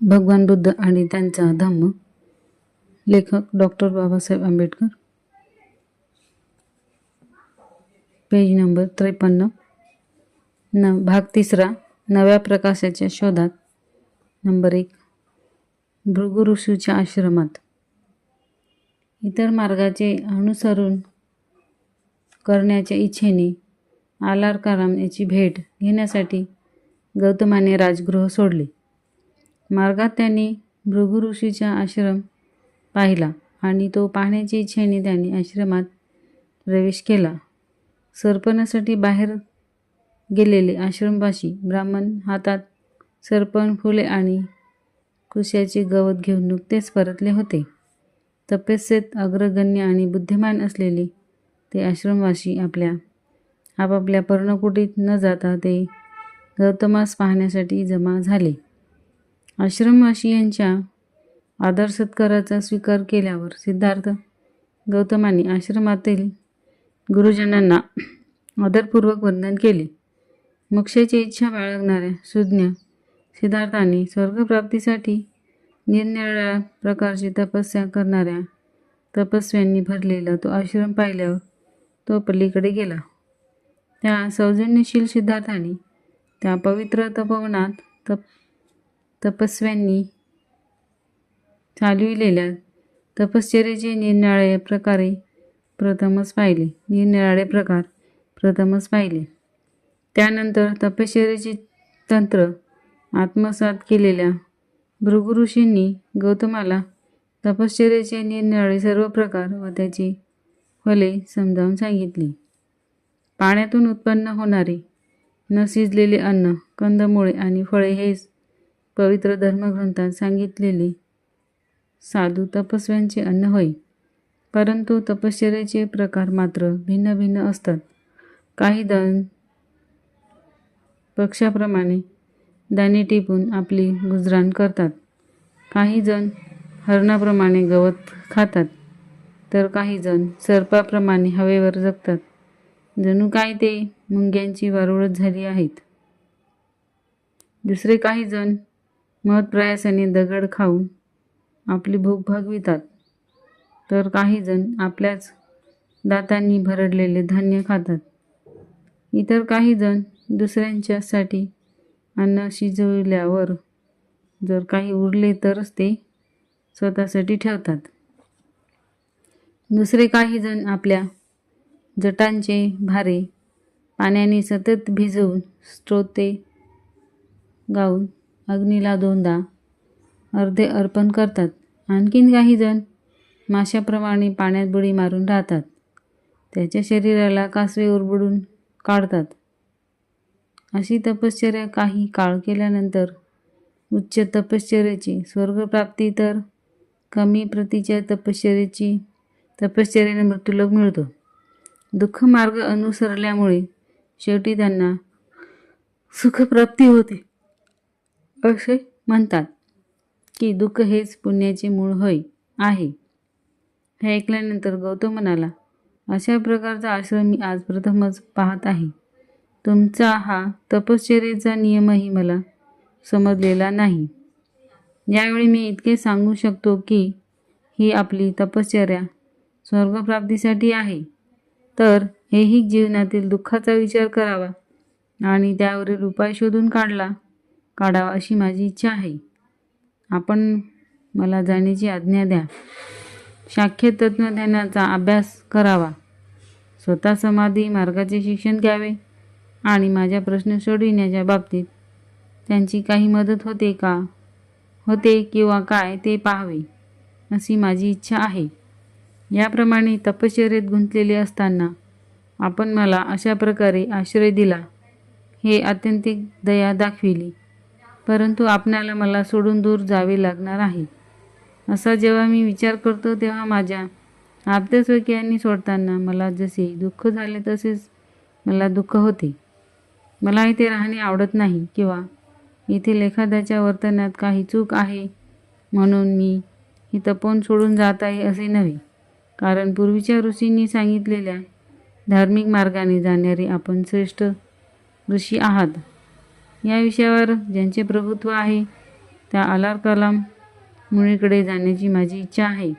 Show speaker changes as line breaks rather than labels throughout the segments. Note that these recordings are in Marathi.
भगवान बुद्ध आणि त्यांचा धम्म. लेखक doctor Babasaheb Ambedkar. Page number त्रेपन्न. न भाग तिसरा. नव्या प्रकाशाच्या शोधात. नंबर एक. भृगुऋषूच्या आश्रमात. इतर मार्गाचे अनुसरण करण्याच्या इच्छेने आलारकाराम याची भेट घेण्यासाठी गौतमाने राजगृह सोडले. मार्गात त्यांनी भृगु ऋषीचा आश्रम पाहिला आणि तो पाहण्याच्या इच्छेने त्यांनी आश्रमात प्रवेश केला. सर्पणासाठी बाहेर गेलेले आश्रमवासी ब्राह्मण हातात सरपण फुले आणि कुशाचे गवत घेऊन नुकतेच परतले होते. तपस्येत अग्रगण्य आणि बुद्धिमान असलेले ते आश्रमवासी आपल्या आपापल्या पर्णकुटीत न जाता ते गौतमास पाहण्यासाठी जमा झाले. आश्रमवासियांच्या आदर सत्काराचा स्वीकार केल्यावर सिद्धार्थ गौतमाने आश्रमातील गुरुजनांना आदरपूर्वक वंदन केले. मोक्षाची इच्छा बाळगणाऱ्या सुज्ञ सिद्धार्थाने स्वर्गप्राप्तीसाठी निरनिराळ्या प्रकारची तपस्या करणाऱ्या तपस्व्यांनी भरलेला तो आश्रम पाहिल्यावर तो पलीकडे गेला. त्या सौजन्यशील सिद्धार्थाने त्या पवित्र तपवनात तप तपस्व्यांनी चालविलेल्या तपश्चर्याचे निरनिराळे प्रकारे प्रथमच पाहिले. निरनिराळे प्रकार प्रथमच पाहिले. त्यानंतर तपश्चर्याचे तंत्र आत्मसात केलेल्या भृगुऋषींनी गौतमाला तपश्चर्याचे निरनिराळे सर्व प्रकार व त्याची फले समजावून सांगितली. पाण्यातून उत्पन्न होणारे न शिजलेले अन्न कंदमुळे आणि फळे हेच पवित्र धर्मग्रंथात सांगितलेले साधू तपस्व्यांचे अन्न होय परंतु तपश्चर्याचे प्रकार मात्र भिन्न भिन्न असतात. काही जण पक्षाप्रमाणे दाणे टिपून आपली गुजराण करतात. काही जण हरणाप्रमाणे गवत खातात तर काही जण सर्पाप्रमाणे हवेवर जगतात. जणू काय ते मुंग्यांची वारुळत झाली आहेत. दुसरे काही जण महत्प्रयासाने दगड खाऊन आपली भूक भागवितात. तर काही जण आपल्याच दातांनी भरडलेले धान्य खातात. इतर काही जण दुसऱ्यांच्यासाठी अन्न शिजवल्यावर जर काही उरले तरच ते स्वतःसाठी ठेवतात. दुसरे काही जण आपल्या जटांचे भारे पाण्याने सतत भिजवून स्त्रोते गाऊन अग्नीला दोनदा अर्धे अर्पण करतात. आणखीन काही जण माशाप्रमाणे पाण्यात बुडी मारून राहतात. त्याच्या शरीराला कासवे उरबडून काढतात. अशी तपश्चर्या काही काळ केल्यानंतर उच्च तपश्चर्याची स्वर्गप्राप्ती तर कमी प्रतीच्या तपश्चर्याची तपश्चर्याने मृत्यूलोक मिळतो. दुःख मार्ग अनुसरल्यामुळे शेवटी त्यांना सुखप्राप्ती होते. असे म्हणतात की दुःख हेच पुण्याचे मूळ होय आहे. हे ऐकल्यानंतर गौतम म्हणाला अशा प्रकारचा आश्रम मी आज प्रथमच पाहत आहे. तुमचा हा तपश्चर्येचा नियमही मला समजलेला नाही. यावेळी मी इतके सांगू शकतो की ही आपली तपश्चर्या स्वर्गप्राप्तीसाठी आहे. तर हेही जीवनातील दुःखाचा विचार करावा आणि त्यावरील उपाय शोधून काढला काढावा अशी माझी इच्छा आहे. आपण मला जाण्याची आज्ञा द्या. शाख्य तत्त्वज्ञानाचा अभ्यास करावा. स्वतः समाधी मार्गाचे शिक्षण घ्यावे आणि माझ्या प्रश्न सोडविण्याच्या बाबतीत त्यांची काही मदत होते का? होते किंवा काय ते पाहावे अशी माझी इच्छा आहे. याप्रमाणे तपश्चर्येत गुंतलेले असताना आपण मला अशा प्रकारे आश्रय दिला हे अत्यंतिक दया दाखविली. परंतु आपणाला मला सोडून दूर जावे लागणार आहे. असा जेव्हा मी विचार करतो तेव्हा माझ्या आप्तस्वकीयांनी सोडताना मला जसे दुःख झाले तसेच मला दुःख होते. मला इथे राहणे आवडत नाही किंवा येथील एखाद्याच्या वर्तनात काही चूक आहे म्हणून मी ही तपोन सोडून जात आहे असे नव्हे. कारण पूर्वीच्या ऋषींनी सांगितलेल्या धार्मिक मार्गाने जाणारे आपण श्रेष्ठ ऋषी आहात. या विषयावर ज्यांचे प्रभुत्व आहे त्या आलार कलाम मुळीकडे जाण्याची माझी इच्छा आहे.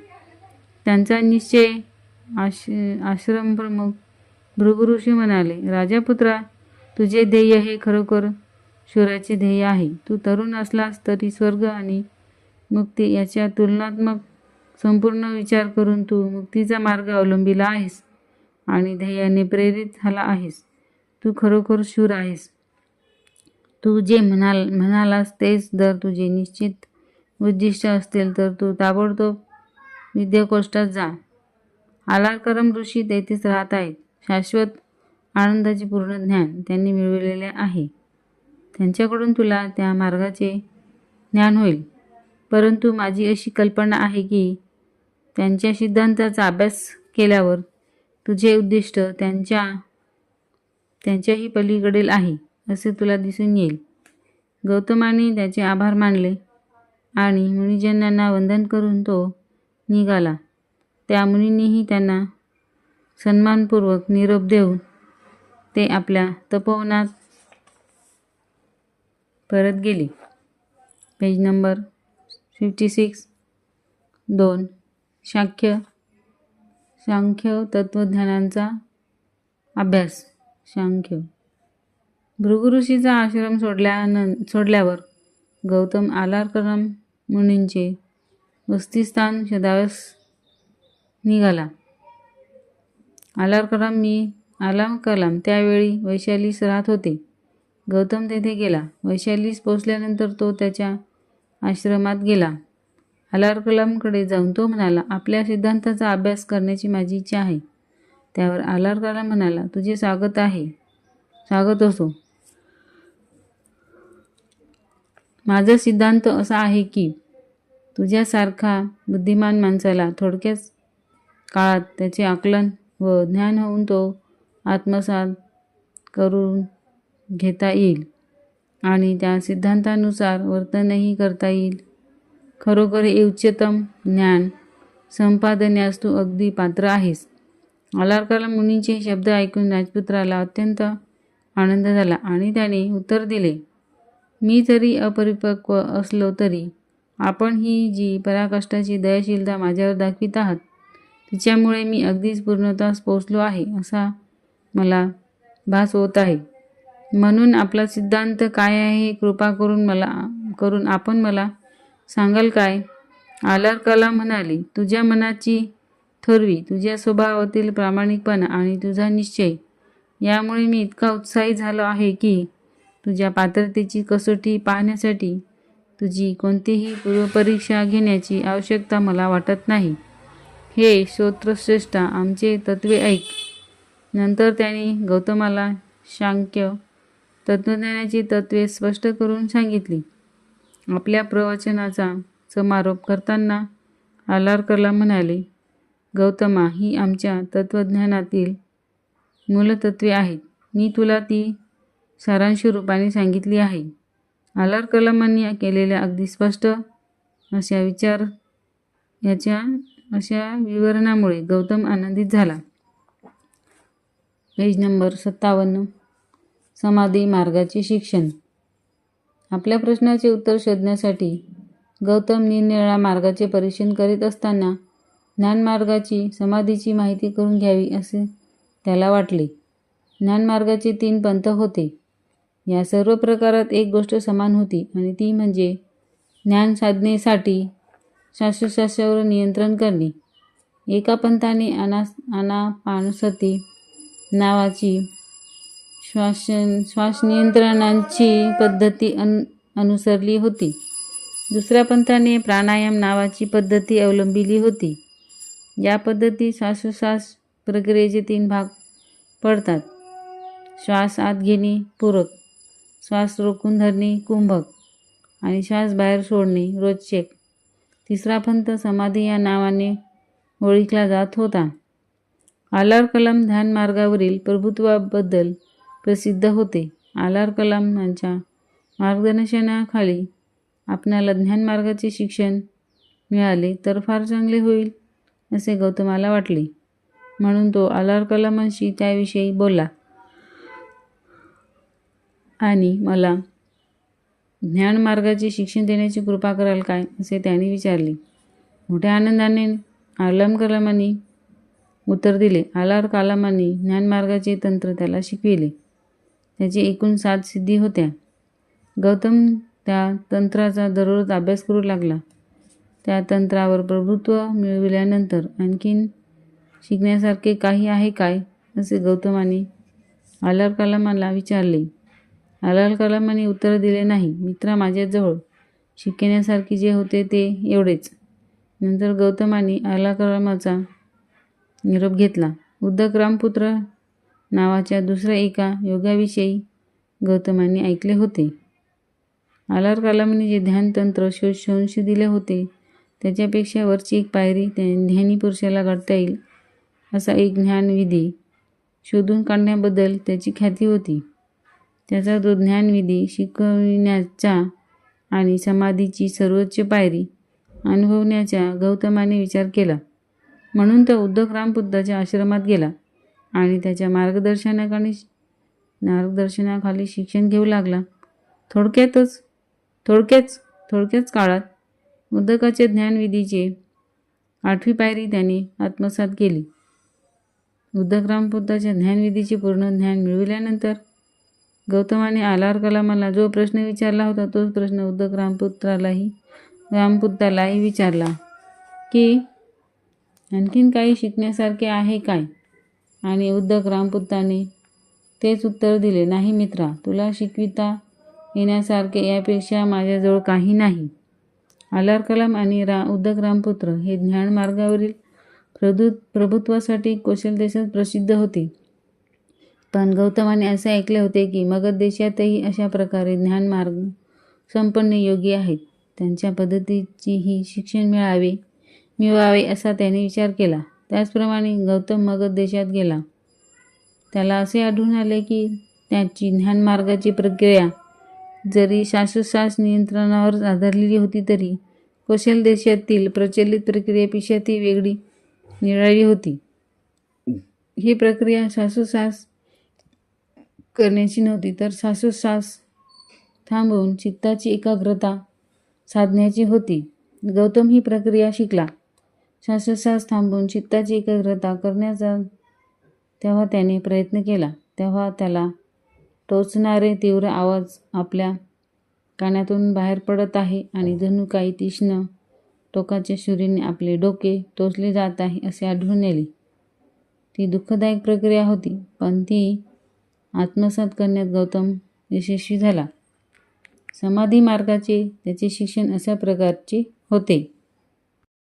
त्यांचा निश्चय आश आश्रम प्रमुख भृगुऋषी म्हणाले राजापुत्रा तुझे ध्येय हे खरोखर शूराचे ध्येय आहे. तू तरुण असलास तरी स्वर्ग आणि मुक्ती याच्या तुलनात्मक संपूर्ण विचार करून तू मुक्तीचा मार्ग अवलंबिला आहेस आणि ध्येयाने प्रेरित झाला आहेस. तू खरोखर शूर आहेस. तू जे म्हणाल म्हणालास तेच जर तुझे निश्चित उद्दिष्ट असतील तर तू ताबडतोब विद्याकोष्ठात जा. आलारकरम ऋषी तेथेच राहत आहेत. शाश्वत आनंदाचे पूर्ण ज्ञान त्यांनी मिळवलेले आहे. त्यांच्याकडून तुला त्या मार्गाचे ज्ञान होईल. परंतु माझी अशी कल्पना आहे की त्यांच्या सिद्धांताचा अभ्यास केल्यावर तुझे उद्दिष्ट त्यांच्या त्यांच्याही पलीकडील आहे. असे तुला दिसून येईल. गौतमाने त्याचे आभार मानले आणि मुनिजनांना वंदन करून तो निघाला. त्या मुनींनीही त्यांना सन्मानपूर्वक निरोप देऊन ते आपल्या तपोवनात परत गेले. पेज नंबर फिफ्टी सिक्स दोन. शाख्य सांख्य तत्त्वज्ञानांचा अभ्यास. सांख्य भृगुऋषीचा आश्रम सोडल्यानं सोडल्यावर गौतम आलारकरम मुनींचे वस्तिस्थान शोधावयास निघाला. आलारकरम मी आलाम कलाम त्यावेळी वैशालीस राहत होते. गौतम तेथे गेला. वैशालीस पोचल्यानंतर तो त्याच्या आश्रमात गेला. आलार कलामकडे जाऊन तो म्हणाला आपल्या सिद्धांताचा अभ्यास करण्याची माझी इच्छा आहे. त्यावर आलार कलाम म्हणाला तुझे स्वागत आहे. स्वागत असो. माझा सिद्धांत असा आहे की तुझ्यासारखा बुद्धिमान माणसाला थोडक्याच काळात त्याचे आकलन व ज्ञान होऊन तो आत्मसात करून घेता येईल आणि त्या सिद्धांतानुसार वर्तनही करता येईल. खरोखर हे उच्चतम ज्ञान संपादण्यास तू अगदी पात्र आहेस. अलारकाला मुनींचे शब्द ऐकून राजपुत्राला अत्यंत आनंद झाला आणि त्याने उत्तर दिले मी जरी अपरिपक्व असलो तरी आपण ही जी पराकष्टाची दयाशीलता माझ्यावर दाखवित आहात तिच्यामुळे मी अगदीच पूर्णतास पोचलो आहे असा मला भास होत आहे. म्हणून आपला सिद्धांत काय आहे कृपा करून मला करून आपण मला सांगाल काय? आलार कला म्हणाली तुझ्या मनाची थोरवी तुझ्या स्वभावातील प्रामाणिकपणा आणि तुझा निश्चय यामुळे मी इतका उत्साही झालो आहे की तुझ्या पात्रतेची कसोटी पाहण्यासाठी तुझी कोणतीही पूर्वपरीक्षा घेण्याची आवश्यकता मला वाटत नाही. हे श्रोत्रश्रेष्ठा आमचे तत्वे ऐक. नंतर त्याने गौतमाला शांक्य तत्त्वज्ञानाची तत्वे स्पष्ट करून सांगितली. आपल्या प्रवचनाचा समारोप करताना आलारकरला म्हणाले गौतमा ही आमच्या तत्त्वज्ञानातील मूलतत्वे आहेत. मी तुला ती सारांश रूपाने सांगितली आहे. आलार कलामांनी केलेल्या अगदी स्पष्ट अशा विचार याच्या अशा विवरणामुळे गौतम आनंदित झाला. पेज नंबर सत्तावन्न. समाधी मार्गाचे शिक्षण. आपल्या प्रश्नाचे उत्तर शोधण्यासाठी गौतम निरनिराळ्या मार्गाचे परीक्षण करीत असताना ज्ञानमार्गाची समाधीची माहिती करून घ्यावी असे त्याला वाटले. ज्ञानमार्गाचे तीन पंथ होते. या सर्व प्रकारात एक गोष्ट समान होती आणि ती म्हणजे ज्ञान साधनेसाठी श्वासोश्वासावर नियंत्रण करणे. एका पंथाने अना अनापानसती नावाची श्वास श्वास नियंत्रणांची पद्धती अन अनुसरली होती. दुसऱ्या पंथाने प्राणायाम नावाची पद्धती अवलंबिली होती. या पद्धती श्वासोश्वास प्रक्रियेचे तीन भाग पडतात. श्वास आत घेणे पूरक. श्वास रोखून धरणे कुंभक आणि श्वास बाहेर सोडणे रोजचेक तिसरा पंथ समाधी या नावाने ओळखला जात होता. आलार कलाम ध्यान मार्गावरील प्रभुत्वाबद्दल प्रसिद्ध होते. आलार कलाम यांच्या मार्गदर्शनाखाली आपणाला ज्ञानमार्गाचे शिक्षण मिळाले तर फार चांगले होईल असे गौतमाला वाटले. म्हणून तो आलार कलामांशी त्याविषयी बोलला. आणि मला ज्ञानमार्गाचे शिक्षण देण्याची कृपा कराल काय असे त्याने विचारले. मोठ्या आनंदाने आलम कलामांनी उत्तर दिले. आलार कालामांनी ज्ञानमार्गाचे तंत्र त्याला शिकविले. त्याची एकूण सात सिद्धी होत्या. गौतम त्या तंत्राचा दररोज अभ्यास करू लागला. त्या तंत्रावर प्रभुत्व मिळविल्यानंतर आणखीन शिकण्यासारखे काही आहे काय असे गौतमाने आलार कलामाला विचारले. अलाल कलामाने उत्तर दिले नाही. मित्रा माझ्याजवळ. शिकण्यासारखे जे होते ते एवढेच. नंतर गौतमाने आला कलामाचा निरोप घेतला. उद्धक रामपुत्र नावाच्या दुसऱ्या एका योगाविषयी गौतमांनी ऐकले होते. आलार कलामाने जे ध्यानतंत्र शो शोंशी दिले होते त्याच्यापेक्षा वरची एक पायरी त्या ध्यानी पुरुषाला गाठता येईल असा एक ज्ञानविधी शोधून काढण्याबद्दल त्याची ख्याती होती. त्याचा तो ज्ञानविधी शिकविण्याचा आणि समाधीची सर्वोच्च पायरी अनुभवण्याचा गौतमाने विचार केला. म्हणून तो उद्धव रामबुद्धाच्या आश्रमात गेला आणि त्याच्या मार्गदर्शनाखाली मार्गदर्शनाखाली शिक्षण घेऊ लागला. थोडक्यातच थोडक्याच थोडक्याच काळात उद्धकाच्या ज्ञानविधीचे आठवी पायरी त्याने आत्मसात केली. उद्धक रामबुद्धाच्या ज्ञानविधीचे पूर्ण ज्ञान मिळविल्यानंतर गौतमाने आलार कलामाला जो प्रश्न विचारला होता तोच प्रश्न उद्धक रामपुत्रालाही रामपुत्रालाही विचारला की आणखीन काही शिकण्यासारखे आहे काय? आणि उद्धक रामपुत्राने तेच उत्तर दिले नाही मित्रा तुला शिकविता येण्यासारखे यापेक्षा माझ्याजवळ काही नाही. आलार कलाम आणि रा उद्धक रामपुत्र हे ज्ञानमार्गावरील प्रदु प्रभुत्वासाठी कौशल देशात प्रसिद्ध होते. पण गौतमाने असे ऐकले होते की मगध देशातही अशा प्रकारे ज्ञानमार्ग संपन्न योगी आहेत. त्यांच्या पद्धतीचीही शिक्षण मिळावे मिळवावे असा त्याने विचार केला. त्याचप्रमाणे गौतम मगध देशात गेला. त्याला असे आढळून आले की त्याची ज्ञानमार्गाची प्रक्रिया जरी श्वासोच्छ्वास नियंत्रणावर आधारलेली होती तरी कौशल देशातील प्रचलित प्रक्रियेपेक्षा ती वेगळी निराळी होती. ही प्रक्रिया श्वासोश्वास करण्याची नव्हती तर श्वासोच्छ्वास थांबवून चित्ताची एकाग्रता साधण्याची होती. गौतम ही प्रक्रिया शिकला. श्वासोच्छ्वास थांबवून चित्ताची एकाग्रता करण्याचा तेव्हा त्याने प्रयत्न केला. तेव्हा त्याला टोचणारे तीव्र आवाज आपल्या कानातून बाहेर पडत आहे आणि जणू काही तीक्ष्ण टोकाच्या शुरीने आपले डोके टोचले जात आहे असे आढळून आले. ती दुःखदायक प्रक्रिया होती पण ती आत्मसात करण्यात गौतम यशस्वी झाला. समाधी मार्गाचे त्याचे शिक्षण अशा प्रकारचे होते.